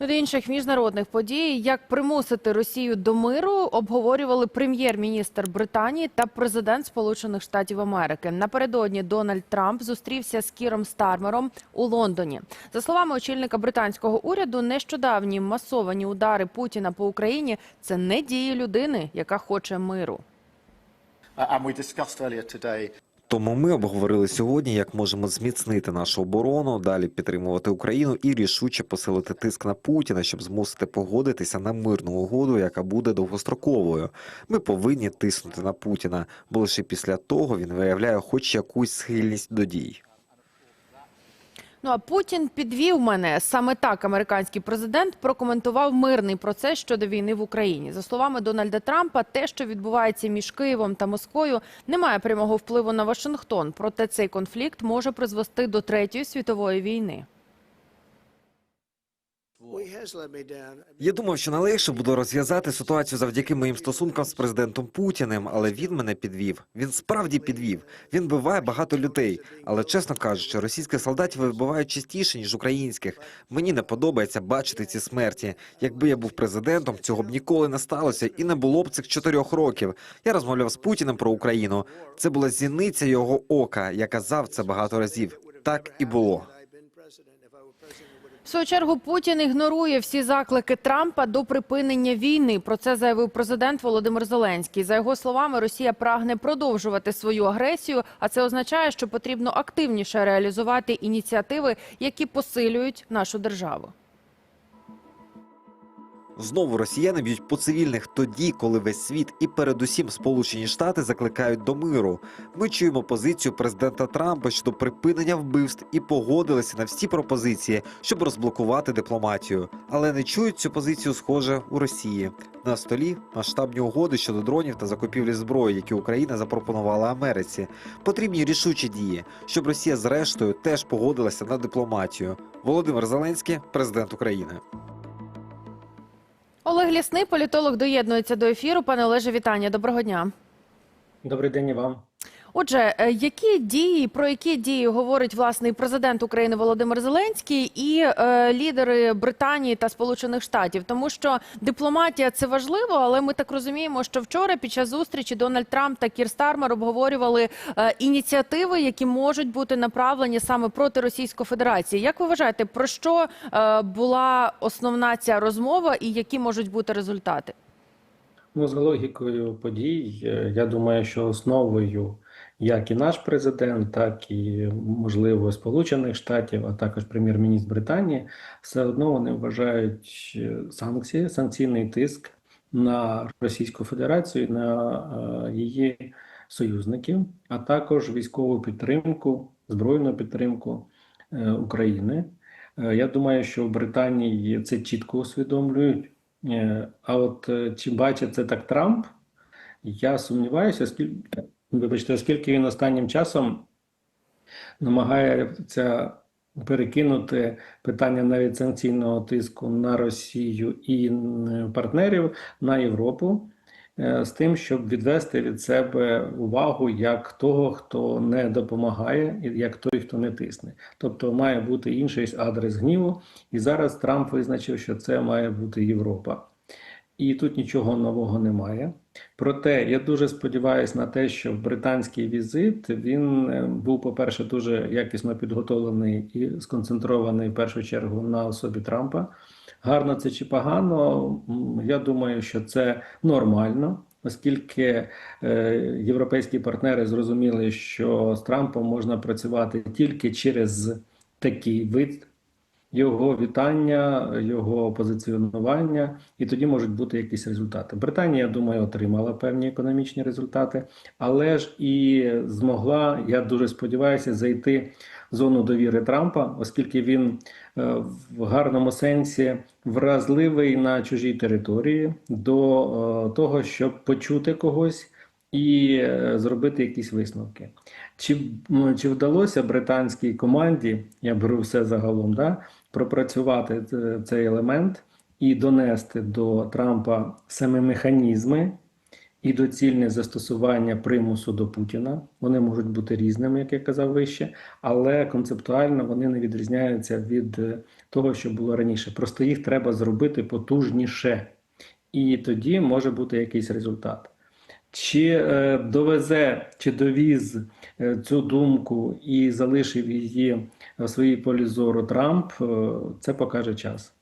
До інших міжнародних подій, як примусити Росію до миру, обговорювали прем'єр-міністр Британії та президент Сполучених Штатів Америки. Напередодні Дональд Трамп зустрівся з Кіром Стармером у Лондоні. За словами очільника британського уряду, нещодавні масовані удари Путіна по Україні це не дії людини, яка хоче миру. Тому ми обговорили сьогодні, як можемо зміцнити нашу оборону, далі підтримувати Україну і рішуче посилити тиск на Путіна, щоб змусити погодитися на мирну угоду, яка буде довгостроковою. Ми повинні тиснути на Путіна, бо лише після того він виявляє хоч якусь схильність до дій. Ну а Путін підвів мене. Саме так американський президент прокоментував мирний процес щодо війни в Україні. За словами Дональда Трампа, те, що відбувається між Києвом та Москвою, не має прямого впливу на Вашингтон. Проте цей конфлікт може призвести до третьої світової війни. Я думав, що найлегше буде розв'язати ситуацію завдяки моїм стосункам з президентом Путіним, але він мене підвів. Він справді підвів. Він вбиває багато людей. Але чесно кажучи, російських солдатів вибивають частіше ніж українських. Мені не подобається бачити ці смерті. Якби я був президентом, цього б ніколи не сталося і не було б цих чотирьох років. Я розмовляв з Путіним про Україну. Це була зіниця його ока. Я казав це багато разів. Так і було. В свою чергу Путін ігнорує всі заклики Трампа до припинення війни. Про це заявив президент Володимир Зеленський. За його словами, Росія прагне продовжувати свою агресію, а це означає, що потрібно активніше реалізувати ініціативи, які посилюють нашу державу. Знову росіяни б'ють по цивільних тоді, коли весь світ і передусім Сполучені Штати закликають до миру. Ми чуємо позицію президента Трампа щодо припинення вбивств і погодилися на всі пропозиції, щоб розблокувати дипломатію. Але не чують цю позицію, схоже, у Росії. На столі масштабні угоди щодо дронів та закупівлі зброї, які Україна запропонувала Америці. Потрібні рішучі дії, щоб Росія зрештою теж погодилася на дипломатію. Володимир Зеленський, президент України. Олег Лісний, політолог, доєднується до ефіру. Пане Олеже, вітання. Доброго дня. Добрий день і вам. Отже, е, які дії про які дії говорить власний президент України Володимир Зеленський і е, лідери Британії та Сполучених Штатів? Тому що дипломатія це важливо, але ми так розуміємо, що вчора під час зустрічі Дональд Трамп та Кір Стармер обговорювали е, ініціативи, які можуть бути направлені саме проти Російської Федерації. Як ви вважаєте, про що е, була основна ця розмова і які можуть бути результати? Ну, за логікою подій, е, я думаю, що основою як і наш президент, так і можливо Сполучених Штатів, а також прем'єр-міністр Британії, все одно вони вважають е, санкції, санкційний тиск на Російську Федерацію, на е, її союзників, а також військову підтримку, збройну підтримку е, України. Я думаю, що в Британії це чітко усвідомлюють. А от чи бачить це так Трамп? Я сумніваюся, оскільки, вибачте, оскільки він останнім часом намагається перекинути питання навіть санкційного тиску на Росію і партнерів на Європу е, з тим, щоб відвести від себе увагу як того, хто не допомагає, і як той, хто не тисне. Тобто має бути інший адрес гніву. І зараз Трамп визначив, що це має бути Європа. І тут нічого нового немає. Проте я дуже сподіваюся на те, що британський візит він е, був, по-перше, дуже якісно підготовлений і сконцентрований в першу чергу на особі Трампа. Гарно це чи погано? Я думаю, що це нормально, оскільки е, європейські партнери зрозуміли, що з Трампом можна працювати тільки через такий вид його вітання, його позиціонування, і тоді можуть бути якісь результати. Британія, я думаю, отримала певні економічні результати, але ж і змогла, я дуже сподіваюся, зайти в зону довіри Трампа, оскільки він е, в гарному сенсі вразливий на чужій території до е, того, щоб почути когось. І е, зробити якісь висновки. Чи, ну, чи вдалося британській команді, я беру все загалом, да, пропрацювати цей елемент і донести до Трампа саме механізми і доцільне застосування примусу до Путіна. Вони можуть бути різними, як я казав вище, але концептуально вони не відрізняються від е, того, що було раніше. Просто їх треба зробити потужніше, і тоді може бути якийсь результат. Чи е, довезе, чи довіз е, цю думку і залишив її в своїй полі зору Трамп, е, це покаже час.